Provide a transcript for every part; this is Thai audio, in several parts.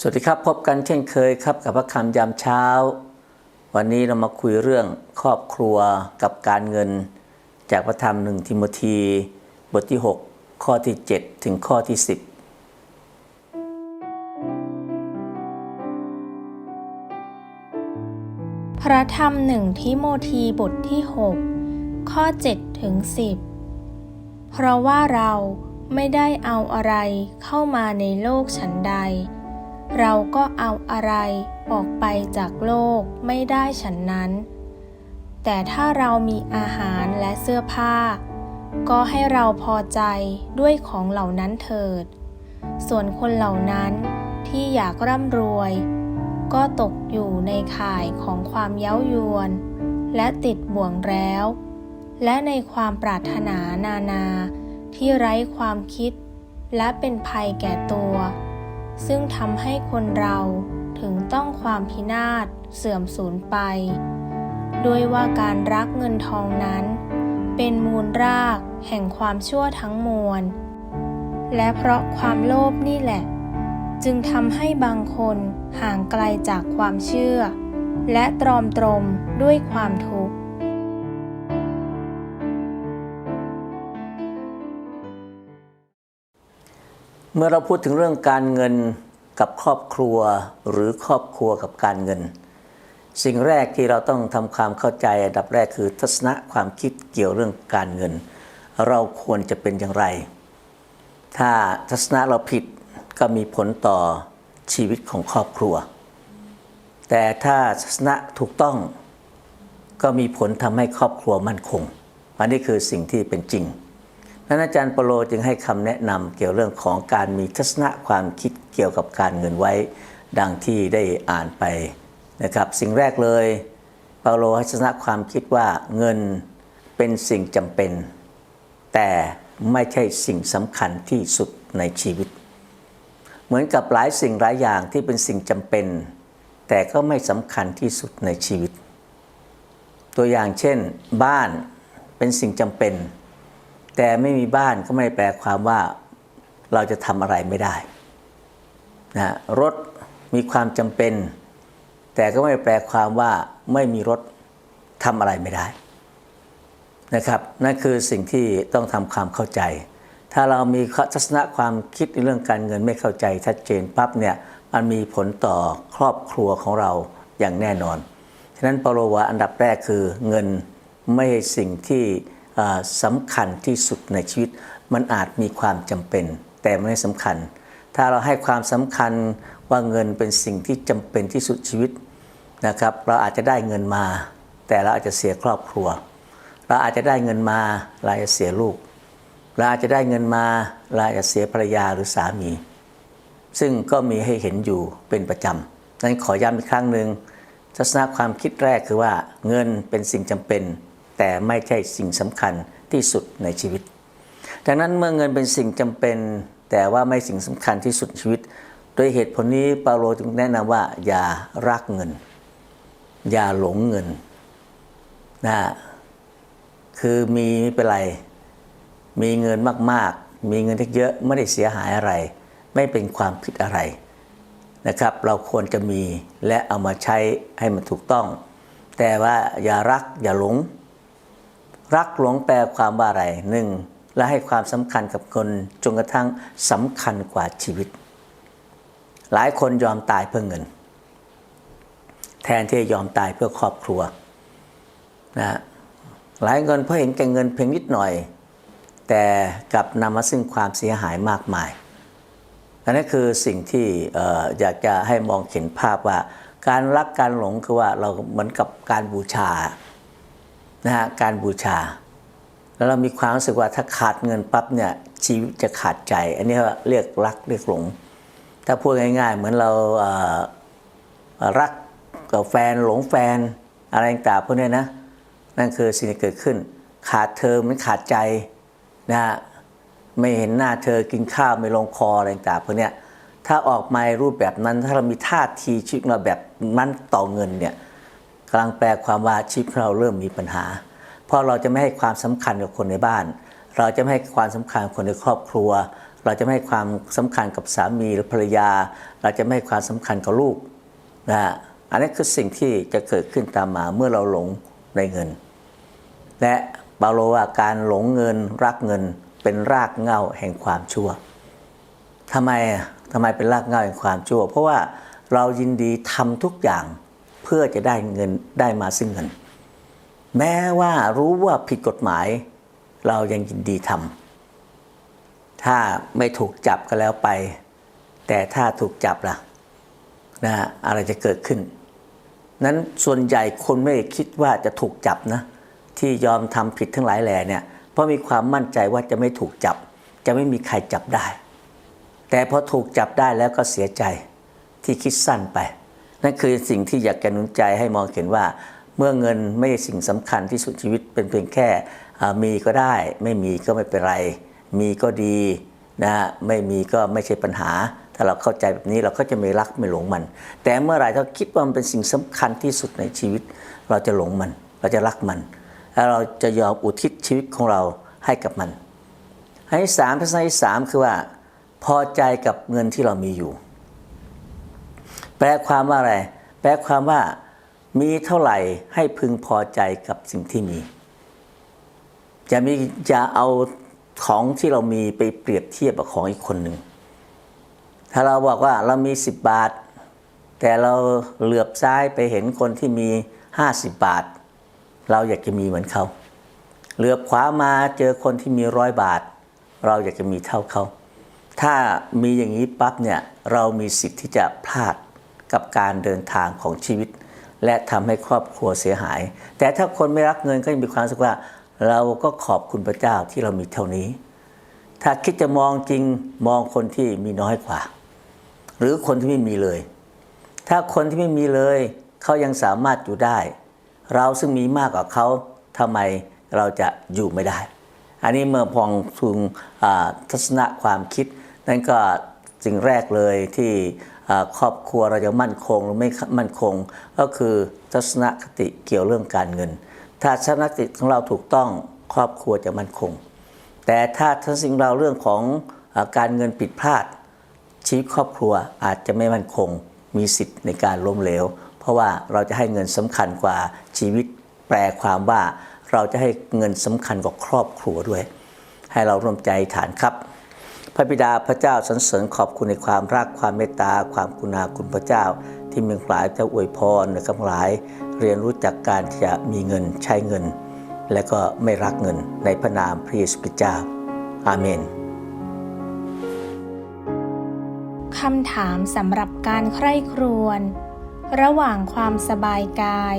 สวัสดีครับพบกันเช่นเคยครับกับพระคำยามเช้า วันนี้เรามาคุยเรื่องครอบครัวกับการเงิน จากพระธรรมหนึ่งทิโมธีบทที่ 6 ข้อที่ 7 ถึงข้อที่ 10 พระธรรมหนึ่งทิโมธีบทที่ 6 ข้อ 7 ถึง 10 เพราะว่าเราไม่ได้เอาอะไรเข้ามาในโลกฉันใด เราก็เอาอะไรออกไปจากโลกไม่ได้ฉันนั้น แต่ถ้าเรามีอาหารและเสื้อผ้า ก็ให้เราพอใจด้วยของเหล่านั้นเถิด ส่วนคนเหล่านั้นที่อยากร่ำรวย ก็ตกอยู่ในข่ายของความเย้ายวน และติดบ่วงแล้ว และในความปรารถนานานา ที่ไร้ความคิด และเป็นภัยแก่ตัว ซึ่งทำให้คนเราถึงต้องความพินาศเสื่อมสูญไป ด้วยว่าการรักเงินทองนั้น เป็นมูลรากแห่งความชั่วทั้งมวล และเพราะความโลภนี่แหละ จึงทำให้บางคนห่างไกลจากความเชื่อ และตรอมตรมด้วยความทุกข์ เมื่อเราพูดถึงเรื่องการเงินกับครอบครัวหรือครอบครัวกับการเงิน สิ่งแรกที่เราต้องทำความเข้าใจอันดับแรกคือ ทัศนะความคิดเกี่ยวเรื่องการเงิน เราควรจะเป็นอย่างไร ถ้าทัศนะเราผิดก็มีผลต่อชีวิตของครอบครัว แต่ถ้าทัศนะถูกต้องก็มีผลทำให้ครอบครัวมั่นคง อันนี้คือสิ่งที่เป็นจริง นั้นอาจารย์เปโลจึงให้คำแนะนำเกี่ยวเรื่องของการมีทัศนะความคิดเกี่ยวกับการเงินไว้ ดังที่ได้อ่านไปนะครับ สิ่งแรกเลยเปาโลให้ทัศนะความคิดว่าเงินเป็นสิ่งจำเป็น แต่ไม่ใช่สิ่งสำคัญที่สุดในชีวิต เหมือนกับหลายสิ่งหลายอย่างที่เป็นสิ่งจำเป็น แต่ก็ไม่สำคัญที่สุดในชีวิต ตัวอย่างเช่น บ้านเป็นสิ่งจำเป็น แต่ไม่มีบ้านก็ไม่ได้แปลความว่าเราจะทำอะไรไม่ได้นะรถมีความจำเป็น แต่ก็ไม่ได้แปลความว่าไม่มีรถทำอะไรไม่ได้นะครับนั่นคือสิ่งที่ต้องทำความเข้าใจ ถ้าเรามีทัศนะความคิดในเรื่องการเงินไม่เข้าใจชัดเจนปั๊บเนี่ยมันมีผลต่อครอบครัวของเราอย่างแน่นอน ฉะนั้นเปโลวาอันดับแรกคือเงินไม่ใช่สิ่งที่ สำคัญที่สุดในชีวิต มันอาจมีความจำเป็น แต่ไม่ได้สำคัญ ถ้าเราให้ความสำคัญว่าเงินเป็นสิ่งที่จำเป็นที่สุดชีวิตนะครับ เราอาจจะได้เงินมา แต่เราอาจจะเสียครอบครัว เราอาจจะได้เงินมาเราอาจจะเสียลูก เราอาจจะได้เงินมาเราอาจจะเสียภรรยาหรือสามี ซึ่งก็มีให้เห็นอยู่เป็นประจำนั้นขอย้ำอีกครั้งหนึ่งทัศนะความคิดแรกคือว่าเงินเป็นสิ่งจำเป็น แต่ไม่ใช่สิ่งสำคัญที่สุดในชีวิต ดังนั้นเมื่อเงินเป็นสิ่งจำเป็น แต่ว่าไม่สิ่งสำคัญที่สุดชีวิต โดยเหตุผลนี้เปาโลจึงแนะนำว่า อย่ารักเงิน อย่าหลงเงินนะคือมีไม่เป็นไร มีเงินมากๆ มีเงินเยอะไม่ได้เสียหายอะไร ไม่เป็นความผิดอะไรนะครับ เราควรจะมีและเอามาใช้ให้มันถูกต้อง แต่ว่าอย่ารักอย่าหลง รักหลงแปลความว่าอะไรหนึ่งและให้ความสำคัญกับคนจนกระทั่งสำคัญกว่าชีวิต หลายคนยอมตายเพื่อเงิน แทนที่จะยอมตายเพื่อครอบครัวนะหลายคนเพราะเห็นแก่เงินเพียงนิดหน่อย แต่กลับนำมาซึ่งความเสียหายมากมายอันนี้คือสิ่งที่อยากจะให้มองเห็นภาพว่า การรักการหลงคือว่าเราเหมือนกับการบูชา นะฮะการบูชา แล้วเรามีความรู้สึกว่าถ้าขาดเงินปั๊บเนี่ยชีวิตจะขาดใจ อันนี้เรียกรักเรียกหลง ถ้าพูดง่าย ๆ เหมือนเรารักกับแฟนหลงแฟนอะไรต่างๆพวกนี้นะนั่นคือสิ่งที่เกิดขึ้น ขาดเธอมันขาดใจนะฮะไม่เห็นหน้าเธอกินข้าวไม่ลงคออะไรต่างๆพวกนี้ถ้าออกมารูปแบบนั้นถ้าเรามีท่าทีชีวิตเราแบบนั้นต่อเงินเนี่ยำลังแปลความว่าชีวิตเราเริ่มมีปัญหา เพราะเราจะไม่ให้ความสำคัญกับคนในบ้าน เราจะไม่ให้ความสำคัญคนในครอบครัว เราจะไม่ให้ความสำคัญกับสามีหรือภรรยา เราจะไม่ให้ความสำคัญกับลูกนะฮะอันนี้คือสิ่งที่จะเกิดขึ้นตามมาเมื่อเราหลงในเงิน และเปาโลว่าการหลงเงินรักเงินเป็นรากเหง้าแห่งความชั่วทำไมทำไมเป็นรากเหง้าแห่งความชั่ว เพราะว่าเรายินดีทำทุกอย่าง พื่อจะได้เงินได้มาซึ่งเงิน แม้ว่ารู้ว่าผิดกฎหมาย เรายังยินดีทำถ้าไม่ถูกจับก็แล้วไป แต่ถ้าถูกจับล่ะนะฮะอะไรจะเกิดขึ้น นั้นส่วนใหญ่คนไม่คิดว่าจะถูกจับนะที่ยอมทำผิดทั้งหลายแหล่เนี่ยเพราะมีความมั่นใจว่าจะไม่ถูกจับ จะไม่มีใครจับได้ แต่พอถูกจับได้แล้วก็เสียใจที่คิดสั้นไป นั่นคือสิ่งที่อยากจะหนุนใจให้มองเห็นว่า เมื่อเงินไม่ใช่สิ่งสำคัญที่สุดชีวิตเป็นเพียงแค่มีก็ได้ ไม่มีก็ไม่เป็นไร มีก็ดีนะฮะไม่มีก็ไม่ใช่ปัญหา ถ้าเราเข้าใจแบบนี้เราก็จะไม่รักไม่หลงมัน แต่เมื่อไรเราคิดว่ามันเป็นสิ่งสำคัญที่สุดในชีวิต เราจะหลงมัน เราจะรักมัน แล้วเราจะยอมอุทิศชีวิตของเราให้กับมันอันที่สามทัศนะที่สามคือว่า พอใจกับเงินที่เรามีอยู่ แปลความว่าอะไร แปลความว่ามีเท่าไหร่ให้พึงพอใจกับสิ่งที่มี จะมีจะเอาของที่เรามีไปเปรียบเทียบกับของอีกคนหนึ่ง ถ้าเราบอกว่าเรามี 10 บาท แต่เราเหลือบซ้ายไปเห็นคนที่มี 50 บาท เราอยากจะมีเหมือนเขา เหลือบขวามาเจอคนที่มีร้อยบาท เราอยากจะมีเท่าเขา ถ้ามีอย่างนี้ปั๊บเนี่ยเรามีสิทธิ์ที่จะพลาด กับการเดินทางของชีวิต และทำให้ครอบครัวเสียหาย แต่ถ้าคนไม่รักเงินก็ยังมีความรู้สึกว่า เราก็ขอบคุณพระเจ้าที่เรามีเท่านี้ ถ้าคิดจะมองจริงมองคนที่มีน้อยกว่า หรือคนที่ไม่มีเลย ถ้าคนที่ไม่มีเลยเขายังสามารถอยู่ได้ เราซึ่งมีมากกว่าเขาทำไมเราจะอยู่ไม่ได้ อันนี้เมื่อพองทุงอ่าทัศนะความคิด นั่นก็สิ่งแรกเลยที่ ครอบครัวเราจะมั่นคงหรือไม่มั่นคง ก็คือทัศนคติเกี่ยวเรื่องการเงิน ถ้าทัศนคติของเราถูกต้องครอบครัวจะมั่นคง แต่ถ้าทัศนคติเราเรื่องของอการเงินผิดพลาด ชีวิตครอบครัวอาจจะไม่มั่นคง มีสิทธิ์ในการล้มเหลว เพราะว่าเราจะให้เงินสำคัญกว่าชีวิตแปลความว่าเราจะให้เงินสำคัญกว่าครอบครัวด้วย ให้เราร่วมใจฐานครับ พระบิดาพระเจ้าสรรเสริญขอบคุณในความรักความเมตตา ความกุณาคุณพระเจ้า ที่มีหลายจะอวยพรนะครับหลาย เรียนรู้จักการที่จะมีเงินใช้เงิน และก็ไม่รักเงินในพระนามพระเยซูคริสต์เจ้าอาเมนคำถามสำหรับการใคร่ครวญระหว่างความสบายกาย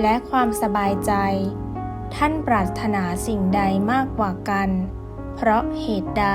และความสบายใจ ท่านปรารถนาสิ่งใดมากกว่ากัน เพราะเหตุใด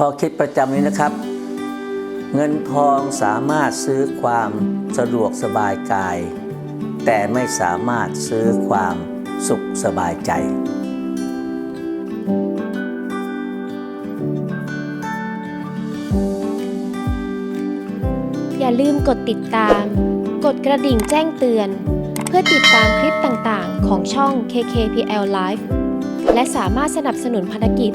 ข้อคิดประจำนี้นะครับ เงินทองสามารถซื้อความสะดวกสบายกาย แต่ไม่สามารถซื้อความสุขสบายใจ อย่าลืมกดติดตาม กดกระดิ่งแจ้งเตือน เพื่อติดตามคลิปต่างๆ ของช่อง KKPL Live และสามารถสนับสนุนภารกิจ